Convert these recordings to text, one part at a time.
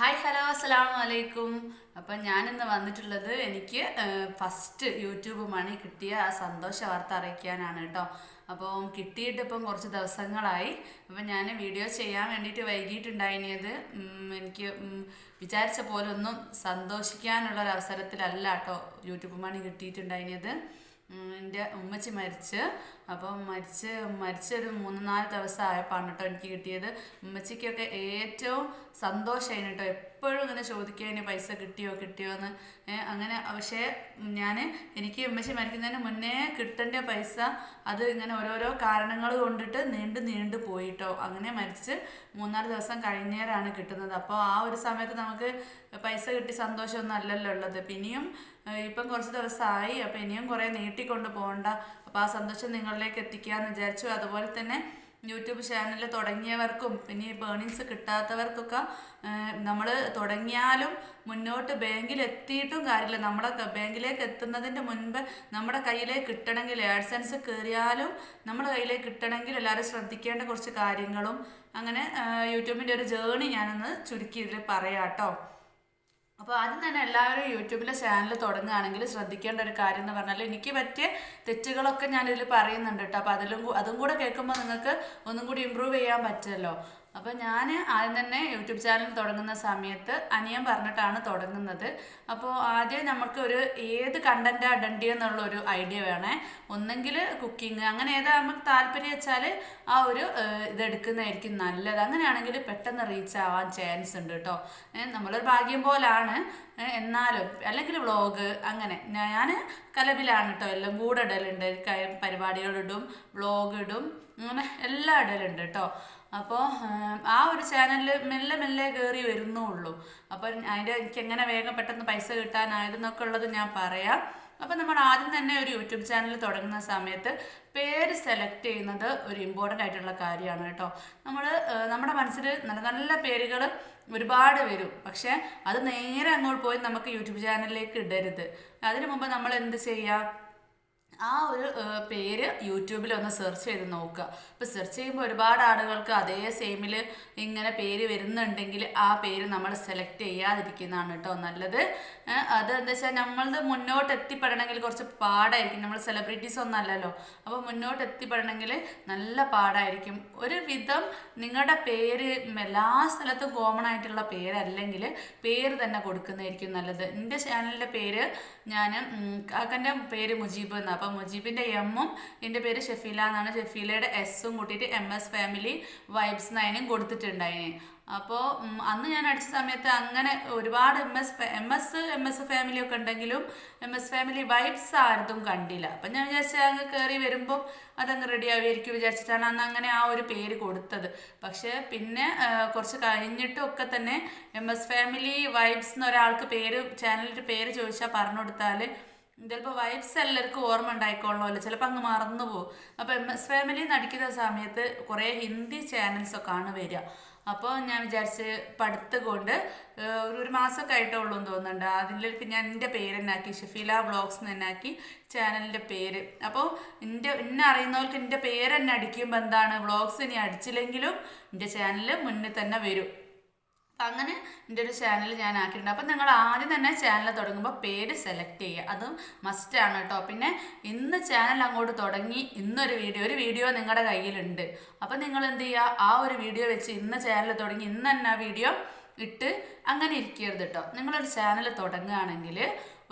Hi hello അസ്സലാമു അലൈക്കും അപ്പം ഞാനിന്ന് വന്നിട്ടുള്ളത് എനിക്ക് ഫസ്റ്റ് യൂട്യൂബ് മണി കിട്ടിയ ആ സന്തോഷ വാർത്ത അറിയിക്കാനാണ് കേട്ടോ അപ്പോൾ കിട്ടിയിട്ട് ഇപ്പം കുറച്ച് ദിവസങ്ങളായി. അപ്പം ഞാൻ വീഡിയോ ചെയ്യാൻ വേണ്ടിയിട്ട് വൈകിട്ടുണ്ടായിനിയത് എനിക്ക് വിചാരിച്ച പോലെ ഒന്നും സന്തോഷിക്കാനുള്ള ഒരു അവസരത്തിലല്ല കേട്ടോ യൂട്യൂബ് മണി കിട്ടിയിട്ടുണ്ടായിനിയത് എന്റെ ഉമ്മച്ചി മരിച്ച്. അപ്പം മരിച്ച് മരിച്ചൊരു മൂന്ന് നാല് ദിവസം ആയപ്പോഴാണ് കേട്ടോ എനിക്ക് കിട്ടിയത്. ഉമ്മച്ചിക്കൊക്കെ ഏറ്റവും സന്തോഷമായിരുന്നു കേട്ടോ. എപ്പോഴും ഇങ്ങനെ ചോദിക്കുക പൈസ കിട്ടിയോ കിട്ടിയോ എന്ന്. അങ്ങനെ പക്ഷേ ഞാൻ എനിക്ക് ഉമ്മച്ചി മരിക്കുന്നതിന് മുന്നേ കിട്ടേണ്ട പൈസ അത് ഇങ്ങനെ ഓരോരോ കാരണങ്ങൾ കൊണ്ടിട്ട് നീണ്ടു നീണ്ടു പോയിട്ടോ അങ്ങനെ മരിച്ച് മൂന്നാൽ ദിവസം കഴിഞ്ഞേരാണ് കിട്ടുന്നത്. അപ്പോൾ ആ ഒരു സമയത്ത് നമുക്ക് പൈസ കിട്ടി സന്തോഷമൊന്നും അല്ലല്ലോ ഉള്ളത്. പിന്നെയും ഇപ്പം കുറച്ച് ദിവസമായി അപ്പം ഇനിയും കുറേ നീട്ടിക്കൊണ്ട് പോകണ്ട അപ്പോൾ ആ സന്തോഷം നിങ്ങളിലേക്ക് എത്തിക്കാമെന്ന് വിചാരിച്ചു. അതുപോലെ തന്നെ യൂട്യൂബ് ചാനൽ തുടങ്ങിയവർക്കും പിന്നെ ഈ ബേണിങ്സ് കിട്ടാത്തവർക്കൊക്കെ നമ്മൾ തുടങ്ങിയാലും മുന്നോട്ട് ബാങ്കിൽ എത്തിയിട്ടും കാര്യമില്ല. നമ്മുടെ ബാങ്കിലേക്ക് എത്തുന്നതിന്റെ മുൻപ് നമ്മുടെ കയ്യിലേക്ക് കിട്ടണമെങ്കിൽ ആഡ്സൻസ് കയറിയാലും നമ്മുടെ കയ്യിലേക്ക് കിട്ടണമെങ്കിൽ എല്ലാവരും ശ്രദ്ധിക്കേണ്ട കുറച്ച് കാര്യങ്ങളും. അങ്ങനെ യൂട്യൂബിന്റെ ഒരു ജേണി ഞാനൊന്ന് ചുരുക്കി ഇതിൽ പറയാം കേട്ടോ അപ്പോൾ ആദ്യം തന്നെ എല്ലാവരും യൂട്യൂബിലെ ചാനൽ തുടങ്ങുകയാണെങ്കിൽ ശ്രദ്ധിക്കേണ്ട ഒരു കാര്യം എന്ന് പറഞ്ഞാൽ എനിക്ക് പറ്റിയ തെറ്റുകളൊക്കെ ഞാനിതിൽ പറയുന്നുണ്ട് കേട്ടോ അപ്പോൾ അതിലും അതും കൂടെ കേൾക്കുമ്പോൾ നിങ്ങൾക്ക് ഒന്നും കൂടി ഇമ്പ്രൂവ് ചെയ്യാൻ പറ്റുമല്ലോ. അപ്പോൾ ഞാൻ ആദ്യം തന്നെ യൂട്യൂബ് ചാനൽ തുടങ്ങുന്ന സമയത്ത് അനിയൻ പറഞ്ഞിട്ടാണ് തുടങ്ങുന്നത്. അപ്പോൾ ആദ്യം നമുക്ക് ഒരു ഏത് കണ്ടന്റാണ് ഇടണ്ടി എന്നുള്ള ഒരു ഐഡിയ വേണേ. ഒന്നെങ്കിൽ കുക്കിംഗ് അങ്ങനെ ഏതാ നമുക്ക് താല്പര്യം വെച്ചാൽ ആ ഒരു ഇതെടുക്കുന്നതായിരിക്കും നല്ലത്. അങ്ങനെയാണെങ്കിൽ പെട്ടെന്ന് റീച്ച് ആവാൻ ചാൻസ് ഉണ്ട് കേട്ടോ നമ്മളൊരു ഭാഗ്യം പോലാണ്. എന്നാലും അല്ലെങ്കിൽ വ്ളോഗ് അങ്ങനെ. ഞാൻ കലബിലാണ് കേട്ടോ എല്ലാം കൂടെ ഇടലുണ്ട്. പരിപാടികളിടും വ്ളോഗ് ഇടും അങ്ങനെ എല്ലാം ഇടലുണ്ട് കേട്ടോ അപ്പോൾ ആ ഒരു ചാനലിൽ മെല്ലെ മെല്ലെ കയറി വരുന്നുള്ളൂ. അപ്പോൾ അതിന്റെ എനിക്ക് എങ്ങനെ വേഗം പെട്ടെന്ന് പൈസ കിട്ടാനായതെന്നൊക്കെ ഉള്ളത് ഞാൻ പറയാം. അപ്പം നമ്മൾ ആദ്യം തന്നെ ഒരു യൂട്യൂബ് ചാനൽ തുടങ്ങുന്ന സമയത്ത് പേര് സെലക്ട് ചെയ്യുന്നത് ഒരു ഇമ്പോർട്ടന്റ് ആയിട്ടുള്ള കാര്യമാണ് കേട്ടോ. നമ്മൾ നമ്മുടെ മനസ്സിൽ നല്ല നല്ല പേരുകൾ ഒരുപാട് വരും. പക്ഷേ അത് നേരെ അങ്ങോട്ട് പോയി നമുക്ക് യൂട്യൂബ് ചാനലിലേക്ക് ഇടരുത്. അതിനു മുമ്പ് നമ്മൾ എന്ത് ചെയ്യുക ആ ഒരു പേര് യൂട്യൂബിൽ ഒന്ന് സെർച്ച് ചെയ്ത് നോക്കുക. ഇപ്പോൾ സെർച്ച് ചെയ്യുമ്പോൾ ഒരുപാട് ആളുകൾക്ക് അതേ സെയിമിൽ ഇങ്ങനെ പേര് വരുന്നുണ്ടെങ്കിൽ ആ പേര് നമ്മൾ സെലക്ട് ചെയ്യാതിരിക്കുന്നതാണ് കേട്ടോ നല്ലത്. അത് എന്താ വെച്ചാൽ നമ്മളത് മുന്നോട്ട് എത്തിപ്പെടണമെങ്കിൽ കുറച്ച് പാടായിരിക്കും. നമ്മൾ സെലിബ്രിറ്റീസ് ഒന്നല്ലല്ലോ അപ്പോൾ മുന്നോട്ട് എത്തിപ്പെടണമെങ്കിൽ നല്ല പാടായിരിക്കും. ഒരു വിധം നിങ്ങളുടെ പേര് എല്ലാ സ്ഥലത്തും കോമൺ ആയിട്ടുള്ള പേരല്ലെങ്കിൽ പേര് തന്നെ കൊടുക്കുന്നതായിരിക്കും നല്ലത്. എന്റെ ചാനലിന്റെ പേര് ഞാൻ കാക്കന്റെ പേര് മുജീബ് എന്നാണ് അപ്പം മുജീബിന്റെ എമ്മും എന്റെ പേര് ഷെഫീല എന്നാണ്. ഷെഫീലയുടെ എസ്സും കൂട്ടിയിട്ട് എം എസ് ഫാമിലി വൈബ്സ് നയനും കൊടുത്തിട്ടുണ്ടായിന്. അപ്പോൾ അന്ന് ഞാൻ അടിച്ച സമയത്ത് അങ്ങനെ ഒരുപാട് M S M S M S family ഒക്കെ ഉണ്ടെങ്കിലും എം എസ് ഫാമിലി വൈബ്സ് ആരതും കണ്ടില്ല. അപ്പം ഞാൻ വിചാരിച്ച അങ്ങ് കയറി വരുമ്പോൾ അതങ്ങ് റെഡി ആവുമായിരിക്കും വിചാരിച്ചിട്ടാണ് അന്ന് അങ്ങനെ ആ ഒരു പേര് കൊടുത്തത്. പക്ഷേ പിന്നെ കുറച്ച് കഴിഞ്ഞിട്ടും ഒക്കെ തന്നെ എം എസ് ഫാമിലി വൈബ്സ് എന്ന് ഒരാൾക്ക് പേര് ചാനലിന്റെ പേര് ചോദിച്ചാൽ പറഞ്ഞു കൊടുത്താൽ ചിലപ്പോൾ വൈബ്സ് എല്ലാവർക്കും ഓർമ്മ ഉണ്ടായിക്കോളണമല്ലോ ചിലപ്പോൾ അങ്ങ് മറന്നു പോകും. അപ്പോൾ എം എസ് ഫാമിലി നടിക്കുന്ന സമയത്ത് കുറേ ഹിന്ദി ചാനൽസൊക്കെ ആണ് വരിക. അപ്പോൾ ഞാൻ വിചാരിച്ച് പഠിത്തം കൊണ്ട് ഒരു മാസമൊക്കെ ആയിട്ടേ ഉള്ളൂ എന്ന് തോന്നുന്നുണ്ട്. അതിലേക്ക് ഞാൻ എന്റെ പേര് എന്നാക്കി ഷഫീല വ്ളോഗ്സ് തന്നെ ആക്കി ചാനലിന്റെ പേര്. അപ്പോൾ എന്റെ എന്നെ അറിയുന്നവർക്ക് എന്റെ പേര് തന്നെ അടിക്കുമ്പോൾ എന്താണ് വ്ളോഗ്സ് ഇനി അടിച്ചില്ലെങ്കിലും എന്റെ ചാനൽ മുന്നിൽ തന്നെ വരും. അപ്പം അങ്ങനെ എന്റെ ഒരു ചാനൽ ഞാൻ ആക്കിയിട്ടുണ്ട്. അപ്പം നിങ്ങൾ ആദ്യം തന്നെ ചാനൽ തുടങ്ങുമ്പോൾ പേര് സെലക്ട് ചെയ്യുക. അതും മസ്റ്റാണ് കേട്ടോ. പിന്നെ ഇന്ന് ചാനൽ അങ്ങോട്ട് തുടങ്ങി ഇന്നൊരു വീഡിയോ ഒരു വീഡിയോ നിങ്ങളുടെ കയ്യിലുണ്ട്. അപ്പം നിങ്ങൾ എന്ത് ചെയ്യുക? ആ ഒരു വീഡിയോ വെച്ച് ഇന്ന് ചാനൽ തുടങ്ങി ഇന്ന് തന്നെ ആ വീഡിയോ ഇട്ട് അങ്ങനെ ഇരിക്കരുത് കേട്ടോ. നിങ്ങളൊരു ചാനൽ തുടങ്ങുകയാണെങ്കിൽ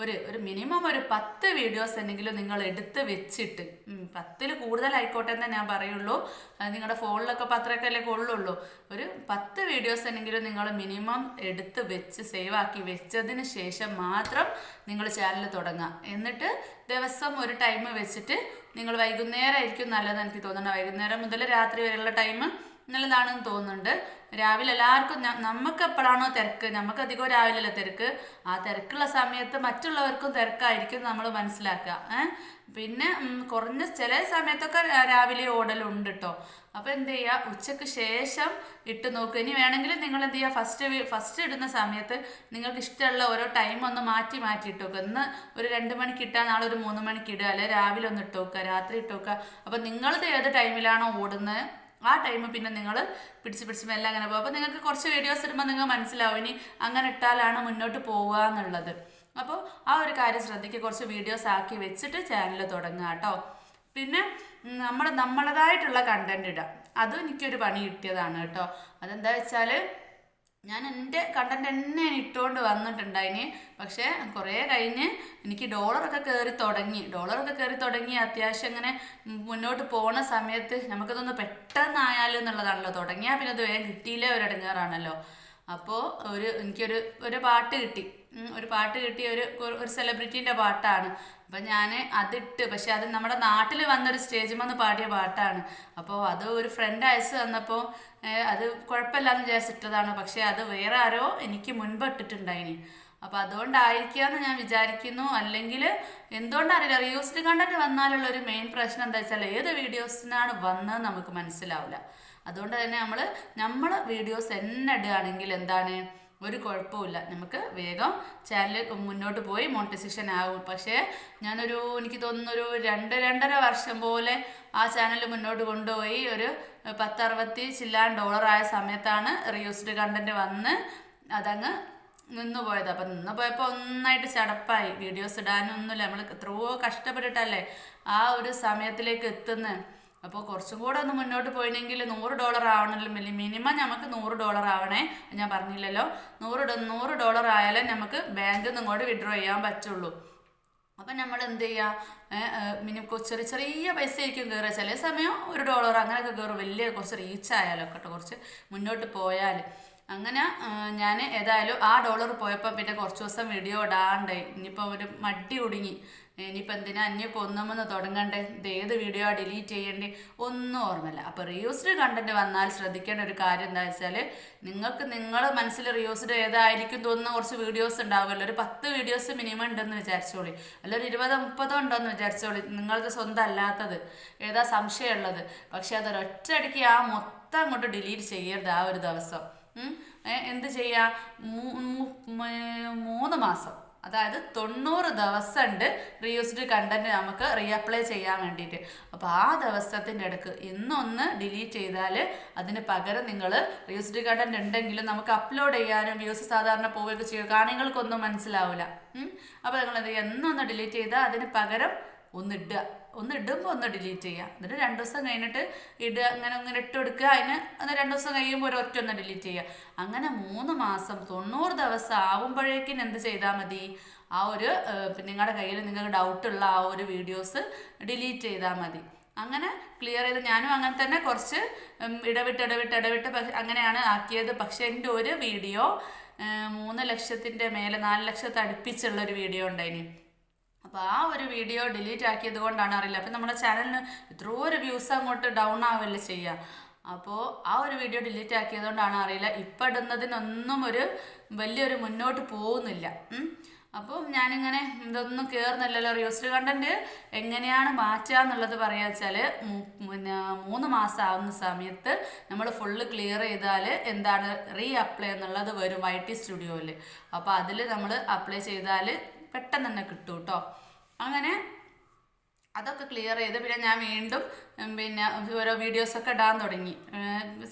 ഒരു ഒരു മിനിമം ഒരു പത്ത് വീഡിയോസ് എന്തെങ്കിലും നിങ്ങൾ എടുത്ത് വെച്ചിട്ട് പത്തിൽ കൂടുതലായിക്കോട്ടെ എന്നേ ഞാൻ പറയുള്ളൂ. നിങ്ങളുടെ ഫോണിലൊക്കെ പത്രമൊക്കെ അല്ലേ കൊള്ളുള്ളൂ. ഒരു പത്ത് വീഡിയോസ് എന്തെങ്കിലും നിങ്ങൾ മിനിമം എടുത്ത് വെച്ച് സേവ് ആക്കി വെച്ചതിന് ശേഷം മാത്രം നിങ്ങൾ ചാനൽ തുടങ്ങുക. എന്നിട്ട് ദിവസം ഒരു ടൈം വെച്ചിട്ട് നിങ്ങൾ വൈകുന്നേരം ആയിരിക്കും നല്ലതെന്ന് എനിക്ക് തോന്നുന്നുണ്ട്. വൈകുന്നേരം മുതൽ രാത്രി വരെയുള്ള ടൈം നല്ലതാണെന്ന് തോന്നുന്നുണ്ട്. രാവിലെ എല്ലാവർക്കും നമുക്ക് എപ്പോഴാണോ തിരക്ക് നമുക്ക് അധികം രാവിലെയല്ല തിരക്ക്. ആ തിരക്കുള്ള സമയത്ത് മറ്റുള്ളവർക്കും തിരക്കായിരിക്കും നമ്മൾ മനസ്സിലാക്കുക. പിന്നെ കുറഞ്ഞ ചില സമയത്തൊക്കെ രാവിലെ ഓടലുണ്ട് കേട്ടോ അപ്പോൾ എന്ത് ചെയ്യുക ഉച്ചയ്ക്ക് ശേഷം ഇട്ട് നോക്കുക ഇനി വേണമെങ്കിൽ നിങ്ങൾ എന്ത് ചെയ്യുക ഫസ്റ്റ് ഫസ്റ്റ് ഇടുന്ന സമയത്ത് നിങ്ങൾക്ക് ഇഷ്ടമുള്ള ഓരോ ടൈം ഒന്ന് മാറ്റി മാറ്റി ഇട്ട് നോക്കുക ഇന്ന് ഒരു രണ്ട് മണിക്ക് ഇട്ടാൽ നാളെ ഒരു മൂന്ന് മണിക്ക് ഇടുക. അല്ലെ? രാവിലെ ഒന്ന് ഇട്ട് നോക്കുക. രാത്രി ഇട്ട് നോക്കുക. അപ്പോൾ നിങ്ങളത് ഏത് ടൈമിലാണോ ഓടുന്നത്? ആ ടൈം പിന്നെ നിങ്ങൾ പിടിച്ച് പിടിച്ച് മെല്ലെ അങ്ങനെ പോകും. അപ്പോൾ നിങ്ങൾക്ക് കുറച്ച് വീഡിയോസ് ഇടുമ്പോൾ നിങ്ങൾ മനസ്സിലാവും ഇനി അങ്ങനെ ഇട്ടാലാണ് മുന്നോട്ട് പോവുക എന്നുള്ളത്. അപ്പോൾ ആ ഒരു കാര്യം ശ്രദ്ധിക്കുക. കുറച്ച് വീഡിയോസ് ആക്കി വെച്ചിട്ട് ചാനൽ തുടങ്ങുക കേട്ടോ. പിന്നെ നമ്മൾ നമ്മളതായിട്ടുള്ള കണ്ടന്റ് ഇടാം അതും എനിക്കൊരു പണി കിട്ടിയതാണ് കേട്ടോ. അതെന്താ വെച്ചാൽ ഞാൻ എന്റെ കണ്ടന്റ് തന്നെ ഇട്ടുകൊണ്ട് വന്നിട്ടുണ്ടായിന്. പക്ഷേ കുറേ കഴിഞ്ഞ് എനിക്ക് ഡോളറൊക്കെ കയറി തുടങ്ങി. ഡോളറൊക്കെ കയറി തുടങ്ങി. അത്യാവശ്യം ഇങ്ങനെ മുന്നോട്ട് പോണ സമയത്ത് നമുക്കതൊന്ന് പെട്ടെന്നായാലും എന്നുള്ളതാണല്ലോ. തുടങ്ങിയാൽ പിന്നെ അത് വേഗം കിട്ടിയില്ലേ ഒരു ഇടങ്ങാറാണല്ലോ അപ്പോൾ ഒരു എനിക്കൊരു ഒരു പാട്ട് കിട്ടി. ഒരു പാട്ട് കിട്ടിയ ഒരു ഒരു സെലിബ്രിറ്റീന്റെ പാട്ടാണ്. അപ്പം ഞാൻ അതിട്ട് പക്ഷെ അത് നമ്മുടെ നാട്ടിൽ വന്നൊരു സ്റ്റേജിൽ വന്ന് പാടിയ പാട്ടാണ്. അപ്പോൾ അത് ഒരു ഫ്രണ്ട് അയച്ചു തന്നപ്പോൾ അത് കുഴപ്പമില്ലാന്ന് വിചാരിച്ചിട്ടതാണ്. പക്ഷേ അത് വേറെ ആരോ എനിക്ക് മുൻപ് ഇട്ടിട്ടുണ്ടായിനി. അപ്പോൾ അതുകൊണ്ടായിരിക്കാമെന്ന് ഞാൻ വിചാരിക്കുന്നു. അല്ലെങ്കിൽ എന്തുകൊണ്ടറിയില്ല റീയൂസ്ഡ് കണ്ടന്റ് വന്നാലുള്ള ഒരു മെയിൻ പ്രശ്നം എന്താ വെച്ചാൽ ഏത് വീഡിയോസിനാണ് വന്നത് നമുക്ക് മനസ്സിലാവില്ല. അതുകൊണ്ട് തന്നെ നമ്മൾ നമ്മൾ വീഡിയോസ് എന്നെ ഇടുകയാണെങ്കിൽ എന്താണ്? ഒരു കുഴപ്പമില്ല നമുക്ക് വേഗം ചാനൽ മുന്നോട്ട് പോയി മോണിറ്റൈസേഷൻ ആകും പക്ഷേ ഞാനൊരു എനിക്ക് തോന്നുന്നു ഒരു രണ്ട് രണ്ടര വർഷം പോലെ ആ ചാനൽ മുന്നോട്ട് കൊണ്ടുപോയി ഒരു പത്തറുപത്തി ചില്ലാൻ ഡോളർ ആയ സമയത്താണ് റിയൂസ്ഡ് കണ്ടന്റ് വന്ന് അതങ്ങ് നിന്ന് പോയത്. അപ്പം നിന്ന് പോയപ്പോൾ ഒന്നായിട്ട് ചടപ്പായി. വീഡിയോസ് ഇടാനൊന്നുമില്ല. നമ്മൾ എത്രയോ കഷ്ടപ്പെട്ടിട്ടല്ലേ ആ ഒരു സമയത്തിലേക്ക് എത്തുന്നത് അപ്പോൾ കുറച്ചും കൂടെ ഒന്ന് മുന്നോട്ട് പോയിനെങ്കിൽ നൂറ് ഡോളർ ആവണമല്ലോ മിനി മിനിമം നമുക്ക് നൂറ് ഡോളർ ആവണേ. ഞാൻ പറഞ്ഞില്ലല്ലോ. നൂറ് നൂറ് ഡോളർ ആയാലേ നമുക്ക് ബാങ്കിൽ നിന്ന് ഇങ്ങോട്ട് വിഡ്രോ ചെയ്യാൻ പറ്റുള്ളൂ. അപ്പം നമ്മൾ എന്ത് ചെയ്യുക മിനിമം ചെറിയ ചെറിയ പൈസ ആയിരിക്കും കയറുക ചില സമയം ഒരു ഡോളർ അങ്ങനെയൊക്കെ കയറും വലിയ കുറച്ച് റീച്ച് ആയാലോ കേട്ടോ കുറച്ച് മുന്നോട്ട് പോയാൽ അങ്ങനെ ഞാൻ ഏതായാലും ആ ഡോളർ പോയപ്പോൾ പിന്നെ കുറച്ച് ദിവസം വീഡിയോ ഇടാണ്ടായി ഇനിയിപ്പോൾ ഒരു മടി കുടുങ്ങി ഇനിയിപ്പോൾ എന്തിനാ അന്യ കൊന്നുമെന്ന് തുടങ്ങണ്ടേ? ഇത് ഏത് വീഡിയോ ഡിലീറ്റ് ചെയ്യേണ്ടേ? ഒന്നും ഓർമ്മയില്ല. അപ്പോൾ റിയൂസ്ഡ് കണ്ടന്റ് വന്നാൽ ശ്രദ്ധിക്കേണ്ട ഒരു കാര്യം എന്താ വെച്ചാൽ നിങ്ങൾക്ക് നിങ്ങൾ മനസ്സിൽ റിയൂസ്ഡ് ഏതായിരിക്കും തോന്നുന്ന കുറച്ച് വീഡിയോസ് ഉണ്ടാവുമല്ലോ. ഒരു പത്ത് വീഡിയോസ് മിനിമം ഉണ്ടെന്ന് വിചാരിച്ചോളി. അല്ല ഒരു ഇരുപതോ മുപ്പതോ ഉണ്ടോയെന്ന് വിചാരിച്ചോളി. നിങ്ങളത് സ്വന്തം അല്ലാത്തത് ഏതാ സംശയമുള്ളത്? പക്ഷെ അതൊരൊറ്റയടിക്ക് ആ മൊത്തം അങ്ങോട്ട് ഡിലീറ്റ് ചെയ്യരുത് ആ ഒരു ദിവസം. എന്ത് ചെയ്യുക മൂന്ന് മാസം. അതായത് തൊണ്ണൂറ് ദിവസം ഉണ്ട് റീയൂസ്ഡ് കണ്ടന്റ് നമുക്ക് റീഅപ്ലൈ ചെയ്യാൻ വേണ്ടിയിട്ട്. അപ്പോൾ ആ ദിവസത്തിന്റെ അടുക്ക് ഇന്നൊന്ന് ഡിലീറ്റ് ചെയ്താൽ അതിന് പകരം നിങ്ങൾ റീയൂസ്ഡ് കണ്ടന്റ് ഉണ്ടെങ്കിലും നമുക്ക് അപ്ലോഡ് ചെയ്യാനും വ്യൂസ് സാധാരണ പോവുകയൊക്കെ ചെയ്യുക. കാണികൾക്കൊന്നും മനസ്സിലാവില്ല അപ്പോൾ നിങ്ങൾ എന്നൊന്ന് ഡിലീറ്റ് ചെയ്താൽ അതിന് പകരം ഒന്ന് ഇടുക ഒന്ന് ഡിലീറ്റ് ചെയ്യുക എന്നിട്ട് രണ്ട് ദിവസം കഴിഞ്ഞിട്ട് ഇടുക അങ്ങനെ അങ്ങനെ ഇട്ട് കൊടുക്കുക അതിന് അത് രണ്ട് ദിവസം കഴിയുമ്പോൾ ഒരൊറ്റ ഒന്ന് ഡിലീറ്റ് ചെയ്യുക അങ്ങനെ മൂന്ന് മാസം തൊണ്ണൂറ് ദിവസം ആവുമ്പോഴേക്കും എന്ത് ചെയ്താൽ മതി? ആ ഒരു നിങ്ങളുടെ കയ്യിൽ നിങ്ങൾക്ക് ഡൗട്ടുള്ള ആ ഒരു വീഡിയോസ് ഡിലീറ്റ് ചെയ്താൽ മതി. അങ്ങനെ ക്ലിയർ ചെയ്ത് ഞാനും അങ്ങനെ തന്നെ കുറച്ച് ഇടവിട്ട് ഇടവിട്ട് ഇടവിട്ട് അങ്ങനെയാണ് ആക്കിയത്. പക്ഷെ എന്റെ ഒരു വീഡിയോ മൂന്ന് ലക്ഷത്തിന്റെ മേലെ നാല് ലക്ഷത്തെ അടുപ്പിച്ചുള്ള ഒരു വീഡിയോ ഉണ്ടായിനി. അപ്പോൾ ആ ഒരു വീഡിയോ ഡിലീറ്റ് ആക്കിയത് കൊണ്ടാണ് അറിയില്ല. അപ്പം നമ്മുടെ ചാനലിന് എത്രയോ ഒരു വ്യൂസ് അങ്ങോട്ട് ഡൗൺ ആവല്ലേ ചെയ്യുക അപ്പോൾ ആ ഒരു വീഡിയോ ഡിലീറ്റ് ആക്കിയത് കൊണ്ടാണ് അറിയില്ല. ഇപ്പം ഇടുന്നതിനൊന്നും ഒരു വലിയൊരു മുന്നോട്ട് പോകുന്നില്ല. അപ്പോൾ ഞാനിങ്ങനെ ഇതൊന്നും കയറുന്നില്ലല്ലോ റിയൂസ്ഡ് കണ്ടന്റ് എങ്ങനെയാണ് മാറ്റുക എന്നുള്ളത് പറയുക വെച്ചാൽ പിന്നെ മൂന്ന് മാസം ആവുന്ന സമയത്ത് നമ്മൾ ഫുള്ള് ക്ലിയർ ചെയ്താൽ എന്താണ് റീ അപ്ലൈ എന്നുള്ളത് വരും വൈ ടി സ്റ്റുഡിയോയിൽ അപ്പോൾ അതിൽ നമ്മൾ അപ്ലൈ ചെയ്താൽ പെട്ടെന്ന് തന്നെ കിട്ടും കേട്ടോ അങ്ങനെ അതൊക്കെ ക്ലിയർ ചെയ്ത് പിന്നെ ഞാൻ വീണ്ടും പിന്നെ ഓരോ വീഡിയോസൊക്കെ ഇടാൻ തുടങ്ങി.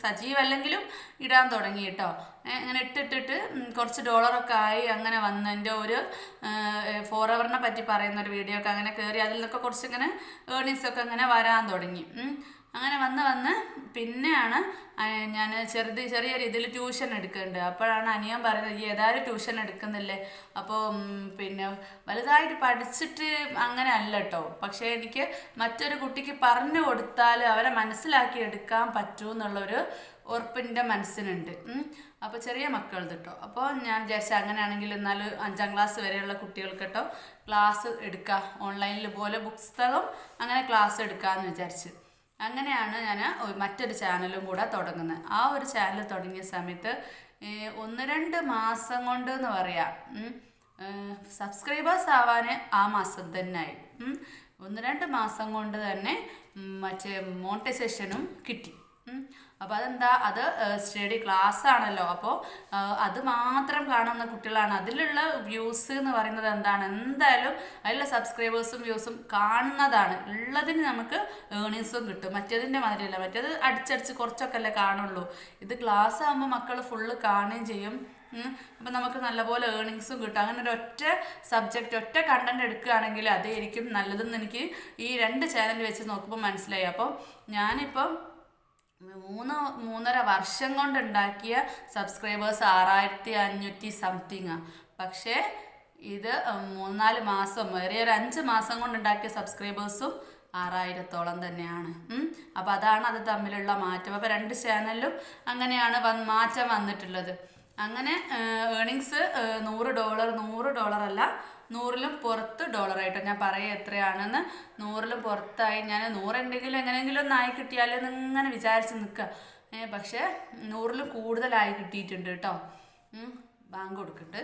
സജീവല്ലെങ്കിലും ഇടാൻ തുടങ്ങി കേട്ടോ അങ്ങനെ ഇട്ടിട്ടിട്ട് കുറച്ച് ഡോളറൊക്കെ ആയി അങ്ങനെ വന്ന് എന്റെ ഒരു ഫോർ അവറിനെ പറ്റി പറയുന്ന ഒരു വീഡിയോ ഒക്കെ അങ്ങനെ കയറി അതിൽ നിന്നൊക്കെ കുറച്ചിങ്ങനെ ഇങ്ങനെ ഒക്കെ അങ്ങനെ വരാൻ തുടങ്ങി. അങ്ങനെ വന്ന് വന്ന് പിന്നെയാണ് ഞാൻ ചെറുത് ചെറിയ രീതിയിൽ ട്യൂഷൻ എടുക്കേണ്ടത് അപ്പോഴാണ് അനിയൻ പറയുന്നത് ഈ ഏതായാലും ട്യൂഷൻ എടുക്കുന്നില്ലേ? അപ്പോൾ പിന്നെ വലുതായിട്ട് പഠിച്ചിട്ട് അങ്ങനെ അല്ല കേട്ടോ പക്ഷേ എനിക്ക് മറ്റൊരു കുട്ടിക്ക് പറഞ്ഞു കൊടുത്താൽ അവരെ മനസ്സിലാക്കി എടുക്കാൻ പറ്റൂ എന്നുള്ളൊരു ഉറപ്പിന്റെ മനസ്സിനുണ്ട്. അപ്പോൾ ചെറിയ മക്കൾ കേട്ടോ അപ്പോൾ ഞാൻ വിചാരിച്ച അങ്ങനെയാണെങ്കിൽ എന്നാൽ അഞ്ചാം ക്ലാസ് വരെയുള്ള കുട്ടികൾക്ക് കേട്ടോ ക്ലാസ് എടുക്കുക ഓൺലൈനിൽ പോലെ പുസ്തകം അങ്ങനെ ക്ലാസ് എടുക്കാമെന്ന് വിചാരിച്ച്. അങ്ങനെയാണ് ഞാൻ മറ്റൊരു ചാനലും കൂടെ തുടങ്ങുന്നത് ആ ഒരു ചാനൽ തുടങ്ങിയ സമയത്ത് ഒന്ന് രണ്ട് മാസം കൊണ്ട് എന്ന് പറയാം സബ്സ്ക്രൈബേഴ്സ് ആവാൻ ആ മാസം തന്നെ ആയി. ഒന്ന് രണ്ട് മാസം കൊണ്ട് തന്നെ മറ്റേ മോണിറ്റൈസേഷനും കിട്ടി. അപ്പോൾ അതെന്താ? അത് സ്റ്റഡി ക്ലാസ് ആണല്ലോ. അപ്പോൾ അത് മാത്രം കാണുന്ന കുട്ടികളാണ്. അതിലുള്ള വ്യൂസ് എന്ന് പറയുന്നത് എന്താണ്? എന്തായാലും അതിലുള്ള സബ്സ്ക്രൈബേഴ്സും വ്യൂസും കാണുന്നതാണ്. ഉള്ളതിന് നമുക്ക് ഏണിങ്സും കിട്ടും. മറ്റേതിന്റെ മാതിരിയല്ല. മറ്റേത് അടിച്ചടിച്ച് കുറച്ചൊക്കെ അല്ലേ കാണുള്ളൂ. ഇത് ക്ലാസ് ആകുമ്പോൾ മക്കൾ ഫുള്ള് കാണുകയും ചെയ്യും. അപ്പം നമുക്ക് നല്ലപോലെ ഏണിങ്സും കിട്ടും. അങ്ങനെ ഒരു ഒറ്റ സബ്ജക്റ്റ് ഒറ്റ കണ്ടന്റ് എടുക്കുകയാണെങ്കിൽ അതായിരിക്കും നല്ലതെന്ന് എനിക്ക് ഈ രണ്ട് ചാനൽ വെച്ച് നോക്കുമ്പോൾ മനസ്സിലായി. അപ്പോൾ ഞാനിപ്പം മൂന്ന് മൂന്നര വർഷം കൊണ്ട് ഉണ്ടാക്കിയ സബ്സ്ക്രൈബേഴ്സ് ആറായിരത്തി അഞ്ഞൂറ്റി സംതിങ് പക്ഷേ ഇത് മൂന്നാൽ മാസം വേറെ ഒരു അഞ്ച് മാസം കൊണ്ട് ഉണ്ടാക്കിയ സബ്സ്ക്രൈബേഴ്സും ആറായിരത്തോളം തന്നെയാണ്. അപ്പോൾ അതാണ് അത് തമ്മിലുള്ള മാറ്റം. അപ്പോൾ രണ്ട് ചാനലിലും അങ്ങനെയാണ് വന്ന് മാറ്റം വന്നിട്ടുള്ളത്. അങ്ങനെ ഏണിങ്സ് നൂറ് ഡോളർ നൂറ് ഡോളർ അല്ല നൂറിലും പുറത്ത് ഡോളറായിട്ട് ഞാൻ പറയുക എത്രയാണെന്ന്. നൂറിലും പുറത്തായി. ഞാൻ നൂറുണ്ടെങ്കിലും എങ്ങനെയെങ്കിലും ഒന്ന് ആയി എന്നിങ്ങനെ വിചാരിച്ച് നിൽക്കുക. പക്ഷേ നൂറിലും കൂടുതലായി കിട്ടിയിട്ടുണ്ട് കേട്ടോ. ബാങ്ക് കൊടുക്കുന്നുണ്ട്.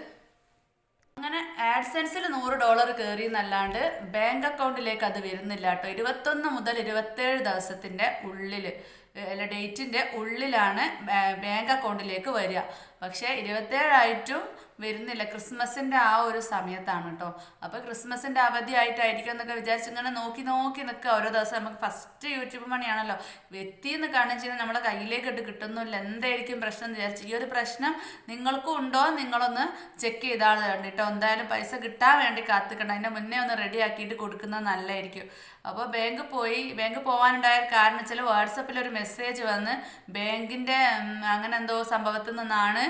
അങ്ങനെ ആഡ്സെൻസിൽ നൂറ് ഡോളർ കയറി എന്നല്ലാണ്ട് ബാങ്ക് അക്കൗണ്ടിലേക്ക് അത് വരുന്നില്ല കേട്ടോ. ഇരുപത്തൊന്ന് മുതൽ ഇരുപത്തേഴ് ദിവസത്തിന്റെ ഉള്ളിൽ അല്ല ഡേറ്റിന്റെ ഉള്ളിലാണ് ബാങ്ക് അക്കൗണ്ടിലേക്ക് വരിക. പക്ഷേ ഇരുപത്തേഴായിട്ടും വരുന്നില്ല. ക്രിസ്മസിന്റെ ആ ഒരു സമയത്താണ് കേട്ടോ അപ്പോൾ ക്രിസ്മസിന്റെ അവധിയായിട്ടായിരിക്കും എന്നൊക്കെ വിചാരിച്ച് ഇങ്ങനെ നോക്കി നോക്കി നിൽക്കുക. ഓരോ ദിവസം നമുക്ക് ഫസ്റ്റ് യൂട്യൂബ് മണിയാണല്ലോ വ്യക്തിന്ന് കാണുകയും ചെയ്യുന്നത് നമ്മുടെ കയ്യിലേക്ക് ഇട്ട് കിട്ടുന്നില്ല. എന്തായിരിക്കും പ്രശ്നം എന്ന് വിചാരിച്ചു ഈ ഒരു പ്രശ്നം നിങ്ങൾക്കും ഉണ്ടോ നിങ്ങളൊന്ന് ചെക്ക് ചെയ്താൽ കേട്ടോ എന്തായാലും പൈസ കിട്ടാൻ വേണ്ടി കാത്തിക്കണം. അതിന്റെ മുന്നേ ഒന്ന് റെഡി ആക്കിയിട്ട് കൊടുക്കുന്നത് നല്ലതായിരിക്കും. അപ്പോൾ ബാങ്ക് പോയി. ബാങ്ക് പോകാനുണ്ടായ കാരണം വെച്ചാൽ വാട്സപ്പിൽ ഒരു മെസ്സേജ് വന്ന് ബാങ്കിന്റെ അങ്ങനെ എന്തോ സംഭവത്തിൽ നിന്നാണ്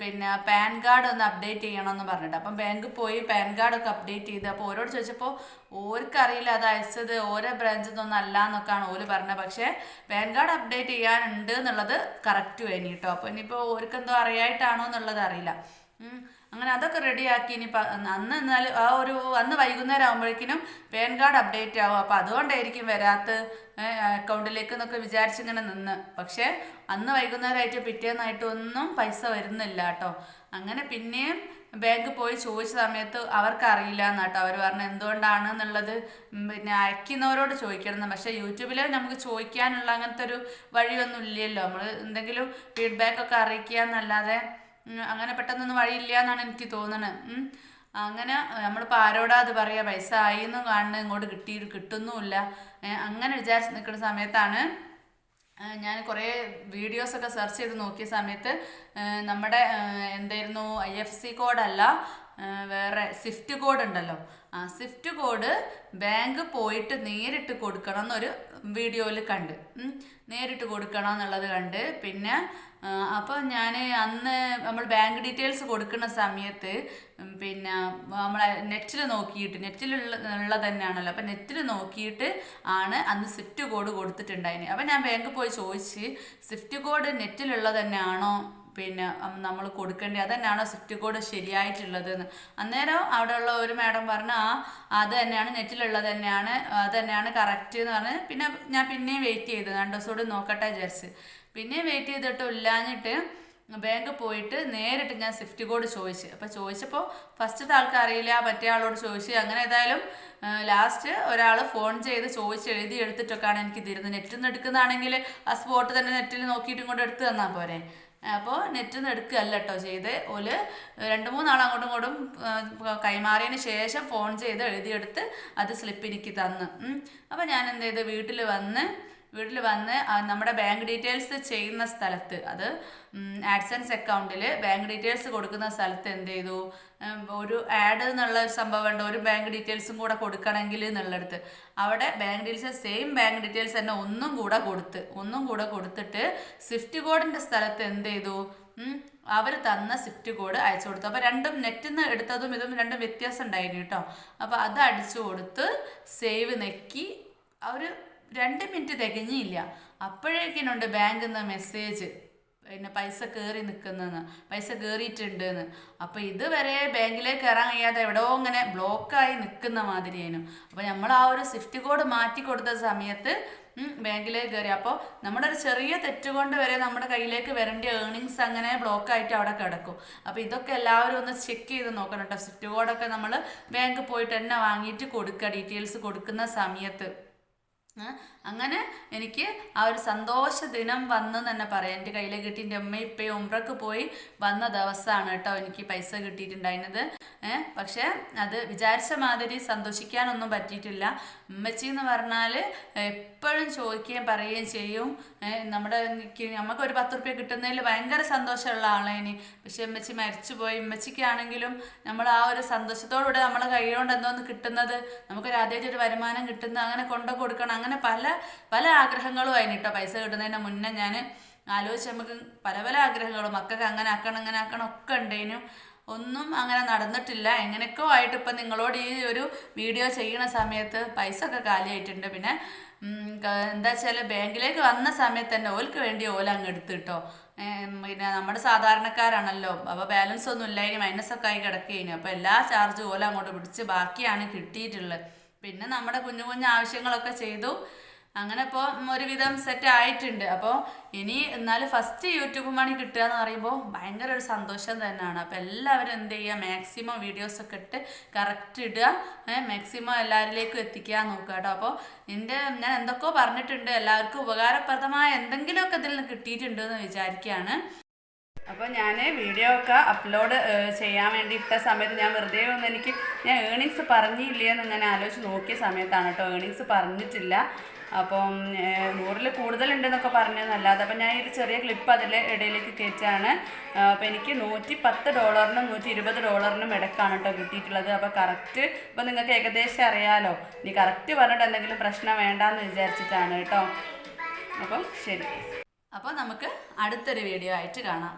പിന്നെ പാൻ കാർഡ് ഒന്ന് അപ്ഡേറ്റ് ചെയ്യണം എന്ന് പറഞ്ഞിട്ട്. അപ്പം ബാങ്കിൽ പോയി പാൻ കാർഡൊക്കെ അപ്ഡേറ്റ് ചെയ്ത്. അപ്പോൾ ഓരോട് ചോദിച്ചപ്പോൾ ഓർക്കറിയില്ല അത് അയച്ചത് ഓരോ ബ്രാഞ്ചിൽ നിന്നൊന്നും അല്ല എന്നൊക്കെയാണ് ഓര് പറഞ്ഞത്. പക്ഷേ പാൻ കാർഡ് അപ്ഡേറ്റ് ചെയ്യാനുണ്ട് എന്നുള്ളത് കറക്റ്റ് വേണ്ടി കേട്ടോ അപ്പോൾ ഇനിയിപ്പോൾ ഓർക്കെന്തോ അറിയായിട്ടാണോ എന്നുള്ളത് അറിയില്ല. അങ്ങനെ അതൊക്കെ റെഡിയാക്കി ഇനി അന്ന് എന്നാൽ ആ ഒരു അന്ന് വൈകുന്നേരം ആകുമ്പോഴേക്കിനും പാൻ കാർഡ് അപ്ഡേറ്റ് ആവും. അപ്പോൾ അതുകൊണ്ടായിരിക്കും വരാത്ത അക്കൗണ്ടിലേക്ക് എന്നൊക്കെ വിചാരിച്ചിങ്ങനെ നിന്ന്. പക്ഷേ അന്ന് വൈകുന്നേരമായിട്ട് പിറ്റേന്നായിട്ട് ഒന്നും പൈസ വരുന്നില്ല കേട്ടോ. അങ്ങനെ പിന്നെയും ബാങ്ക് പോയി ചോദിച്ച സമയത്ത് അവർക്ക് അറിയില്ല എന്നാട്ടോ. അവർ പറഞ്ഞു എന്തുകൊണ്ടാണ് എന്നുള്ളത് പിന്നെ അയക്കുന്നവരോട് ചോദിക്കണം പക്ഷേ യൂട്യൂബിൽ നമുക്ക് ചോദിക്കാനുള്ള അങ്ങനത്തെ ഒരു വഴിയൊന്നും ഇല്ലല്ലോ. നമ്മൾ എന്തെങ്കിലും ഫീഡ്ബാക്ക് ഒക്കെ അറിയിക്കുക എന്നല്ലാതെ അങ്ങനെ പെട്ടെന്നൊന്നും വഴിയില്ല എന്നാണ് എനിക്ക് തോന്നുന്നത് അങ്ങനെ നമ്മളിപ്പോൾ ആരോടാ അത് പറയുക പൈസ ആയി എന്നും കാണുന്നത് ഇങ്ങോട്ട് കിട്ടി കിട്ടുന്നുമില്ല. അങ്ങനെ വിചാരിച്ച് നിൽക്കുന്ന സമയത്താണ് ഞാൻ കുറേ വീഡിയോസൊക്കെ സെർച്ച് ചെയ്ത് നോക്കിയ സമയത്ത് നമ്മുടെ എന്തായിരുന്നു ഐ എഫ് സി കോഡല്ല വേറെ സ്വിഫ്റ്റ് കോഡ് ഉണ്ടല്ലോ ആ സ്വിഫ്റ്റ് കോഡ് ബാങ്ക് പോയിട്ട് നേരിട്ട് കൊടുക്കണം എന്നൊരു വീഡിയോയിൽ കണ്ട് നേരിട്ട് കൊടുക്കണം എന്നുള്ളത് കണ്ട്. പിന്നെ അപ്പോൾ ഞാൻ അന്ന് നമ്മൾ ബാങ്ക് ഡീറ്റെയിൽസ് കൊടുക്കുന്ന സമയത്ത് പിന്നെ നമ്മൾ നെറ്റിൽ നോക്കിയിട്ട് നെറ്റിലുള്ള തന്നെയാണല്ലോ. അപ്പം നെറ്റിൽ നോക്കിയിട്ട് ആണ് അന്ന് സ്വിഫ്റ്റ് കോഡ് കൊടുത്തിട്ടുണ്ടായിന് അപ്പം ഞാൻ ബാങ്കിൽ പോയി ചോദിച്ച് സ്വിഫ്റ്റ് കോഡ് നെറ്റിലുള്ള തന്നെയാണോ? പിന്നെ നമ്മൾ കൊടുക്കേണ്ടത് അതന്നെയാണോ സ്വിഫ്റ്റ് കോഡ് ശരിയായിട്ടുള്ളത് എന്ന് അന്നേരം അവിടെയുള്ള ഒരു മാഡം പറഞ്ഞു ആ അത് തന്നെയാണ് നെറ്റിലുള്ളത് തന്നെയാണ് അത് തന്നെയാണ് കറക്റ്റ് എന്ന് പറഞ്ഞ്. പിന്നെ ഞാൻ പിന്നെയും വെയിറ്റ് ചെയ്തു രണ്ട് ദിവസം കൂടി നോക്കട്ടെ വിചാരിച്ച്. പിന്നെ വെയിറ്റ് ചെയ്തിട്ട് ഇല്ലാഞ്ഞിട്ട് ബാങ്ക് പോയിട്ട് നേരിട്ട് ഞാൻ സ്വിഫ്റ്റ് കോഡ് ചോദിച്ചു. അപ്പോൾ ചോദിച്ചപ്പോൾ ഫസ്റ്റത്തെ ആൾക്ക് അറിയില്ല മറ്റേ ആളോട് ചോദിച്ചു. അങ്ങനെ ഏതായാലും ലാസ്റ്റ് ഒരാൾ ഫോൺ ചെയ്ത് ചോദിച്ച് എഴുതി എടുത്തിട്ടൊക്കെയാണ് എനിക്ക് തരുന്നത്. നെറ്റിൽ നിന്ന് എടുക്കുന്നതാണെങ്കിൽ ആ സ്പോട്ട് തന്നെ നെറ്റിൽ നോക്കിയിട്ട് ഇങ്ങോട്ട് എടുത്ത് തന്നാൽ പോരെ. അപ്പോൾ നെറ്റിൽ നിന്ന് എടുക്കുകയല്ല കേട്ടോ ചെയ്ത്. ഓൽ രണ്ട് മൂന്നാൾ അങ്ങോട്ടും ഇങ്ങോട്ടും കൈമാറിയതിന് ശേഷം ഫോൺ ചെയ്ത് എഴുതിയെടുത്ത് അത് സ്ലിപ്പ് എനിക്ക് തന്നു. അപ്പോൾ ഞാൻ എന്ത് ചെയ്ത്? വീട്ടിൽ വന്ന് വീട്ടിൽ വന്ന് നമ്മുടെ ബാങ്ക് ഡീറ്റെയിൽസ് ചെയ്യുന്ന സ്ഥലത്ത് അത് ആഡ്സൻസ് അക്കൗണ്ടിൽ ബാങ്ക് ഡീറ്റെയിൽസ് കൊടുക്കുന്ന സ്ഥലത്ത് എന്ത് ചെയ്തു? ഒരു ആഡ് എന്നുള്ള സംഭവം ഉണ്ട്? ഒരു ബാങ്ക് ഡീറ്റെയിൽസും കൂടെ കൊടുക്കണമെങ്കിൽ എന്നുള്ളടത്ത്. അവിടെ bank details same bank details തന്നെ ഒന്നും കൂടെ കൊടുത്ത് ഒന്നും കൂടെ കൊടുത്തിട്ട് സ്വിഫ്റ്റ് കോഡിന്റെ സ്ഥലത്ത് എന്ത് ചെയ്തു? അവർ തന്ന സ്വിഫ്റ്റ് കോഡ് അയച്ചു കൊടുത്തു. അപ്പോൾ രണ്ടും നെറ്റിൽ നിന്ന് എടുത്തതും ഇതും രണ്ടും വ്യത്യാസം ഉണ്ടായിരുന്നു കേട്ടോ. അപ്പോൾ അത് അടിച്ചു കൊടുത്ത് സേവ് നെക്കി അവർ രണ്ട് മിനിറ്റ് തികഞ്ഞില്ല. അപ്പോഴേക്കിനുണ്ട് ബാങ്കിൽ നിന്ന് മെസ്സേജ്. പിന്നെ പൈസ കയറി നിൽക്കുന്നതെന്ന് പൈസ കയറിയിട്ടുണ്ട് എന്ന് അപ്പോൾ ഇതുവരെ ബാങ്കിലേക്ക് കയറാൻ കഴിയാതെ എവിടെയോ ഇങ്ങനെ ബ്ലോക്കായി നിൽക്കുന്ന മാതിരിയായിരുന്നു അപ്പോൾ നമ്മൾ ആ ഒരു സ്വിഫ്റ്റ് കോഡ് മാറ്റി കൊടുത്ത സമയത്ത് ബാങ്കിലേക്ക് കയറി. അപ്പോൾ നമ്മുടെ ഒരു ചെറിയ തെറ്റുകൊണ്ട് വരെ നമ്മുടെ കയ്യിലേക്ക് വരേണ്ട ഏണിങ്സ് അങ്ങനെ ബ്ലോക്ക് ആയിട്ട് അവിടെ കിടക്കും. അപ്പോൾ ഇതൊക്കെ എല്ലാവരും ഒന്ന് ചെക്ക് ചെയ്ത് നോക്കണം കേട്ടോ. സ്വിഫ്റ്റ് കോഡൊക്കെ നമ്മൾ ബാങ്ക് പോയിട്ട് തന്നെ വാങ്ങിയിട്ട് കൊടുക്കുക. ഡീറ്റെയിൽസ് കൊടുക്കുന്ന സമയത്ത്. അങ്ങനെ എനിക്ക് ആ ഒരു സന്തോഷ ദിനം വന്നു തന്നെ പറയാം. എന്റെ കയ്യിൽ കിട്ടി എന്റെ അമ്മ ഇപ്പം ഉമ്രക്ക് പോയി വന്ന ദിവസമാണ് കേട്ടോ എനിക്ക് പൈസ കിട്ടിയിട്ടുണ്ടായിരുന്നത്. പക്ഷേ അത് വിചാരിച്ച മാതിരി സന്തോഷിക്കാനൊന്നും പറ്റിയിട്ടില്ല. ഉമ്മച്ചി എന്ന് പറഞ്ഞാൽ എപ്പോഴും ചോദിക്കുകയും പറയുകയും ചെയ്യും. നമ്മുടെ നമുക്ക് ഒരു പത്ത് റുപ്യ കിട്ടുന്നതിൽ ഭയങ്കര സന്തോഷമുള്ള ആളേനി. പക്ഷെ ഉമ്മച്ചി മരിച്ചുപോയി. ഉമ്മച്ചിക്കാണെങ്കിലും നമ്മൾ ആ ഒരു സന്തോഷത്തോടുകൂടെ നമ്മളെ കൈകൊണ്ട് എന്തോന്ന് കിട്ടുന്നത്? നമുക്കൊരു ആദ്യമായിട്ട് ഒരു വരുമാനം കിട്ടുന്നത് അങ്ങനെ കൊണ്ടു കൊടുക്കണം. അങ്ങനെ പല പല ആഗ്രഹങ്ങളും അതിന് കേട്ടോ പൈസ കിട്ടുന്നതിന് മുന്നേ ഞാൻ ആലോചിച്ച് നമുക്ക് പല പല ആഗ്രഹങ്ങളും. മക്കൾക്ക് അങ്ങനെ ആക്കണം അങ്ങനെ ആക്കണം ഒക്കെ ഉണ്ടേനും. ഒന്നും അങ്ങനെ നടന്നിട്ടില്ല. എങ്ങനെയൊക്കെ ആയിട്ട് ഇപ്പം നിങ്ങളോട് ഈ ഒരു വീഡിയോ ചെയ്യുന്ന സമയത്ത് പൈസ ഒക്കെ കാലിയായിട്ടുണ്ട്. പിന്നെ എന്താ വെച്ചാൽ ബാങ്കിലേക്ക് വന്ന സമയത്ത് തന്നെ ഓൽക്ക് വേണ്ടി ഓല അങ്ങ് എടുത്ത് കിട്ടോ പിന്നെ നമ്മുടെ സാധാരണക്കാരാണല്ലോ. അപ്പോൾ ബാലൻസ് ഒന്നും ഇല്ല. ഇനി മൈനസ് ഒക്കെ ആയി കിടക്കുകയിന് അപ്പോൾ എല്ലാ ചാർജും ഓല അങ്ങോട്ട് പിടിച്ച് ബാക്കിയാണ് കിട്ടിയിട്ടുള്ളത്. പിന്നെ നമ്മുടെ കുഞ്ഞു കുഞ്ഞു ആവശ്യങ്ങളൊക്കെ ചെയ്തു. അങ്ങനെ ഇപ്പോൾ ഒരുവിധം സെറ്റ് ആയിട്ടുണ്ട്. അപ്പോൾ ഇനി എന്നാലും ഫസ്റ്റ് യൂട്യൂബ് മണി കിട്ടുക എന്ന് പറയുമ്പോൾ ഭയങ്കര ഒരു സന്തോഷം തന്നെയാണ്. അപ്പോൾ എല്ലാവരും എന്ത് ചെയ്യുക? മാക്സിമം വീഡിയോസൊക്കെ ഇട്ട് കറക്റ്റ് ഇടുക. മാക്സിമം എല്ലാവരിലേക്കും എത്തിക്കാൻ നോക്കുക കേട്ടോ. അപ്പോൾ എന്റെ ഞാൻ എന്തൊക്കെയോ പറഞ്ഞിട്ടുണ്ട്. എല്ലാവർക്കും ഉപകാരപ്രദമായ എന്തെങ്കിലുമൊക്കെ ഇതിൽ നിന്ന് കിട്ടിയിട്ടുണ്ട് എന്ന് വിചാരിക്കുകയാണ്. അപ്പോൾ ഞാൻ വീഡിയോ ഒക്കെ അപ്ലോഡ് ചെയ്യാൻ വേണ്ടി ഇട്ട സമയത്ത് ഞാൻ വെറുതെ ഒന്ന് എനിക്ക് ഞാൻ ഏണിങ്സ് പറഞ്ഞില്ലേ എന്ന് ഇങ്ങനെ ആലോചിച്ച് നോക്കിയ സമയത്താണ് കേട്ടോ. ഏണിങ്സ് പറഞ്ഞിട്ടില്ല. അപ്പം നൂറിൽ കൂടുതലുണ്ടെന്നൊക്കെ പറഞ്ഞതെന്നല്ലാതെ അപ്പം ഞാൻ ഒരു ചെറിയ ക്ലിപ്പ് അതിൽ ഇടയിലേക്ക് കയറ്റാണ്. അപ്പോൾ എനിക്ക് നൂറ്റി പത്ത് ഡോളറിനും നൂറ്റി ഇരുപത് ഡോളറിനും ഇടക്കാണ് കേട്ടോ കിട്ടിയിട്ടുള്ളത്. അപ്പോൾ കറക്റ്റ് ഇപ്പം നിങ്ങൾക്ക് ഏകദേശം അറിയാലോ. ഇനി കറക്റ്റ് പറഞ്ഞിട്ട് എന്തെങ്കിലും പ്രശ്നം വേണ്ടാന്ന് വിചാരിച്ചിട്ടാണ് കേട്ടോ. അപ്പം ശരി. അപ്പോൾ നമുക്ക് അടുത്തൊരു വീഡിയോ ആയിട്ട് കാണാം.